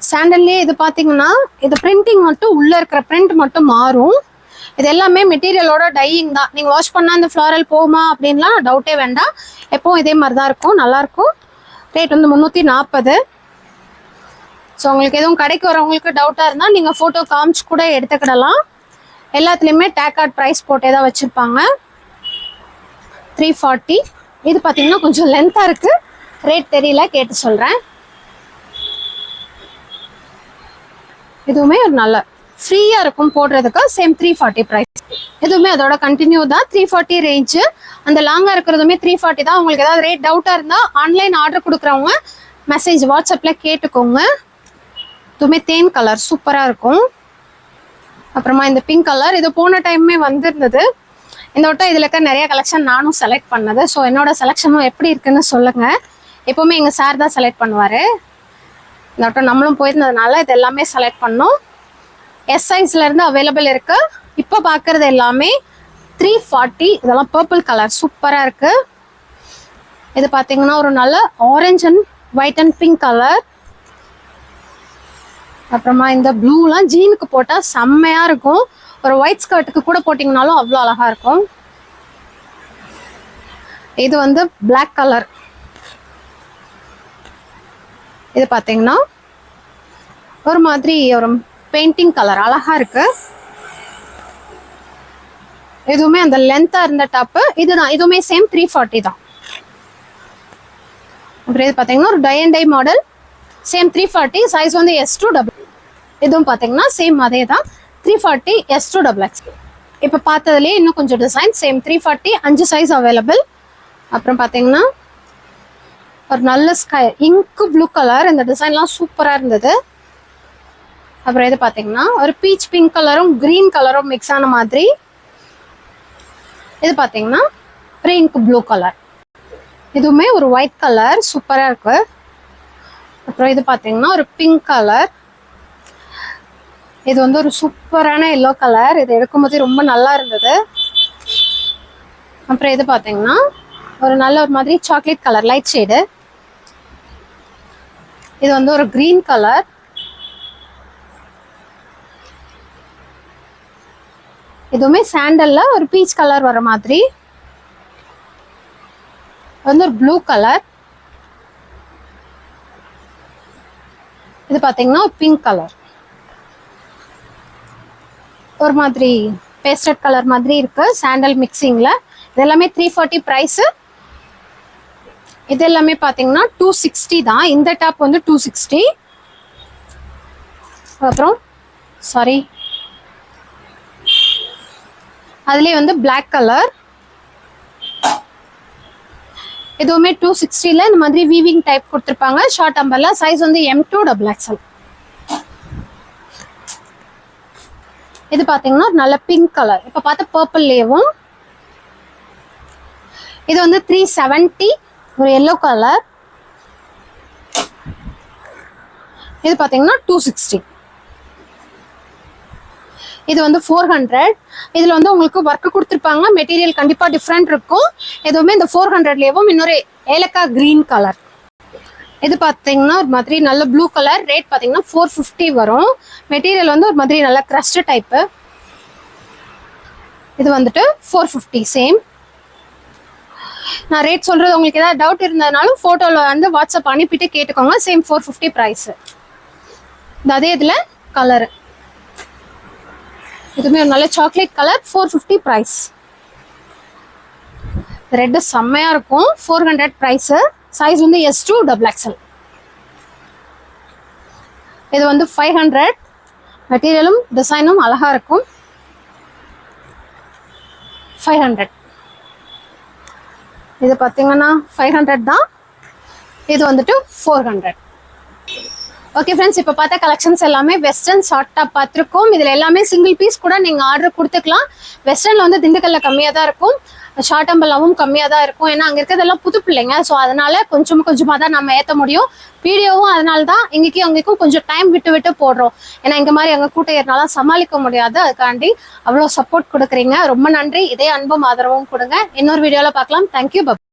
சாண்டல்லே இது பார்த்தீங்கன்னா இது பிரிண்டிங் மட்டும் உள்ளே இருக்கிற பிரிண்ட் மட்டும் மாறும். இது எல்லாமே மெட்டீரியலோட டையிங் தான். நீங்கள் வாஷ் பண்ணால் அந்த ஃப்ளாரல் போகுமா அப்படின்லாம் டவுட்டே வேண்டாம். எப்பவும் இதே மாதிரி தான் இருக்கும். நல்லாயிருக்கும் ரேட் வந்து முந்நூற்றி நாற்பது ஸோ உங்களுக்கு எதுவும் கடைக்கு வரவங்களுக்கு டவுட்டாக இருந்தால் நீங்கள் ஃபோட்டோ காமிச்சு கூட எடுத்துக்கிடலாம். எல்லாத்துலேயுமே டேக் கார்ட் ப்ரைஸ் போட்டே தான் வச்சுருப்பாங்க. த்ரீ ஃபார்ட்டி இது பார்த்தீங்கன்னா கொஞ்சம் லென்த்தாக இருக்குது ரேட் தெரியல கேட்டு சொல்கிறேன் இதுவுமே ஒரு நல்ல ஃப்ரீயாக இருக்கும் போடுறதுக்கு சேம் த்ரீ ஃபார்ட்டி ப்ரைஸ் எதுவுமே அதோட கண்டினியூ தான். த்ரீ ஃபார்ட்டி ரேஞ்சு அந்த லாங்காக இருக்கிறதுமே த்ரீ ஃபார்ட்டி தான். உங்களுக்கு ஏதாவது ரேட் டவுட்டாக இருந்தால் ஆன்லைன் ஆர்டர் கொடுக்குறவங்க மெசேஜ் வாட்ஸ்அப்பில் கேட்டுக்கோங்க. இதுவுமே தேன் கலர் சூப்பராக இருக்கும். அப்புறமா இந்த பிங்க் கலர் இது போன டைமே வந்திருந்தது. இந்த வட்டம் இதில் இருக்க நிறைய கலெக்ஷன் நானும் செலக்ட் பண்ணது. ஸோ என்னோட செலெக்ஷனும் எப்படி இருக்குன்னு சொல்லுங்கள் எப்போவுமே எங்கள் சார் தான் செலக்ட் பண்ணுவார். இந்த வட்டம் நம்மளும் போயிருந்ததுனால இது எல்லாமே செலக்ட் பண்ணோம். எஸ் சைஸ்லேருந்து அவைலபிள் இருக்கு. இப்போ பார்க்குறது எல்லாமே த்ரீ ஃபார்ட்டி இதெல்லாம் பர்பிள் கலர் சூப்பராக இருக்கு. இது பார்த்தீங்கன்னா ஒரு நல்ல orange and white and pink colour அப்புறமா இந்த ப்ளூலாம் ஜீனுக்கு போட்டால் செம்மையாக இருக்கும். ஒரு ஒயிட் ஸ்கர்ட்டுக்கு கூட போட்டிங்கனாலும் அவ்வளோ அழகாக இருக்கும். இது வந்து பிளாக் கலர் இது பார்த்தீங்கன்னா ஒரு மாதிரி ஒரு பெயிண்டிங் கலர் அழகா இருக்கு. எதுவுமே அந்த லென்த்தா இருந்த டாப்பு இதுதான். இதுவுமே சேம் த்ரீ ஃபார்ட்டி தான். அப்புறம் இது பார்த்தீங்கன்னா ஒரு tie and tie model same three forty size வந்து எஸ் டூ டபுள் இதுவும் பார்த்தீங்கன்னா சேம் அதே தான் three forty S to double X இப்போ பார்த்ததுலேயே இன்னும் கொஞ்சம் டிசைன் சேம் த்ரீ ஃபார்ட்டி அஞ்சு சைஸ் அவைலபிள் அப்புறம் பார்த்தீங்கன்னா ஒரு நல்ல ஸ்கை இங்கு ப்ளூ கலர் இந்த டிசைன்லாம் சூப்பராக இருந்தது. அப்புறம் இது பார்த்தீங்கன்னா ஒரு பீச் பிங்க் கலரும் க்ரீன் கலரும் மிக்ஸ் ஆன மாதிரி. இது பார்த்தீங்கன்னா பிங்க் ப்ளூ கலர் இதுவுமே ஒரு ஒயிட் கலர் சூப்பராக இருக்கு. அப்புறம் இது பார்த்தீங்கன்னா ஒரு பிங்க் கலர் இது வந்து ஒரு சூப்பரான எல்லோ கலர் இது எடுக்கும்போது ரொம்ப நல்லா இருந்தது. அப்புறம் இது பார்த்தீங்கன்னா ஒரு நல்ல ஒரு மாதிரி சாக்லேட் கலர் லைட் ஷேடு இது வந்து ஒரு க்ரீன் கலர் இதுவுமே சாண்டலில் ஒரு பீச் கலர் வர மாதிரி. வந்து ஒரு ப்ளூ கலர் இது பார்த்தீங்கன்னா பிங்க் கலர் ஒரு மாதிரி பேஸ்டட் கலர் மாதிரி இருக்கு சாண்டல் மிக்சிங்கில் இது எல்லாமே த்ரீ ஃபார்ட்டி ப்ரைஸு இது எல்லாமே பார்த்தீங்கன்னா டூ சிக்ஸ்டி தான். இந்த டாப் வந்து டூ சிக்ஸ்டி அப்புறம் சாரி அதுலேயே வந்து பிளாக் கலர் இதுவுமே டூ சிக்ஸ்டியில் இந்த மாதிரி வீவிங் டைப் கொடுத்துருப்பாங்க. ஷார்ட் அம்பர்ல சைஸ் வந்து எம் டூ டபுள் எக்ஸல் இது பார்த்தீங்கன்னா நல்ல பிங்க் கலர் இப்போ பார்த்த பர்பிள்லேயும் இது வந்து த்ரீ செவன்ட்டி ஒரு எல்லோ கலர் இது பார்த்தீங்கன்னா டூ சிக்ஸ்டி இது வந்து ஃபோர் ஹண்ட்ரட் இதில் வந்து உங்களுக்கு ஒர்க்கு கொடுத்துருப்பாங்க. மெட்டீரியல் கண்டிப்பாக டிஃப்ரெண்ட் இருக்கும். எதுவுமே இந்த ஃபோர் ஹண்ட்ரட்லேயும் இன்னொரு ஏலக்காய் க்ரீன் கலர் இது பார்த்தீங்கன்னா ஒரு மாதிரி நல்ல ப்ளூ கலர் ரேட் பார்த்தீங்கன்னா ஃபோர் ஃபிஃப்டி வரும். மெட்டீரியல் வந்து ஒரு மாதிரி நல்ல க்ரஸ்ட் டைப்பு இது வந்துட்டு ஃபோர் ஃபிஃப்டி சேம் நான் ரேட் சொல்கிறது உங்களுக்கு ஏதாவது டவுட் இருந்ததுனாலும் ஃபோட்டோவில் வந்து வாட்ஸ்அப் அனுப்பிட்டு கேட்டுக்கோங்க. சேம் ஃபோர் ஃபிஃப்டி ப்ரைஸு இந்த அதே இதில் கலரு இதுவுமே ஒரு நல்ல chocolate colour four fifty price red செம்மையாக இருக்கும். ஃபோர் ஹண்ட்ரட் ப்ரைஸு சைஸ் வந்து எஸ் டூ டபுள் எக்ஸல் இது வந்து ஃபைவ் ஹண்ட்ரட் மெட்டீரியலும் டிசைனும் அழகாக இருக்கும். ஃபைவ் ஹண்ட்ரட் இது பார்த்தீங்கன்னா ஃபைவ் ஹண்ட்ரட் தான். இது வந்துட்டு ஃபோர் ஹண்ட்ரட் ஓகே ஃப்ரெண்ட்ஸ் இப்போ பார்த்தா கலெக்ஷன்ஸ் எல்லாமே வெஸ்டர்ன் ஷார்ட் டாப் பார்த்துருக்கோம். இதில் எல்லாமே சிங்கிள் பீஸ் கூட நீங்கள் ஆர்டர் கொடுத்துக்கலாம். வெஸ்டர்னில் வந்து திண்டுக்கல்ல கம்மியாக தான் இருக்கும். ஷார்ட் அம்பலாவும் கம்மியாக தான் இருக்கும். ஏன்னா அங்கே இருக்கிறதெல்லாம் புது பிள்ளைங்க. ஸோ அதனால கொஞ்சம் கொஞ்சமாக தான் நம்ம ஏற்ற முடியும். வீடியோவும் அதனால தான் இங்கேயும் அங்கேயும் கொஞ்சம் டைம் விட்டு விட்டு போடுறோம். ஏன்னா இந்த மாதிரி அங்கே கூட்ட ஏறினாலும் சமாளிக்க முடியாது. அதுக்காண்டி அவ்வளோ சப்போர்ட் கொடுக்குறீங்க. ரொம்ப நன்றி. இதே அன்பும் ஆதரவும் கொடுங்க. இன்னொரு வீடியோவில் பார்க்கலாம். தேங்க்யூ பப்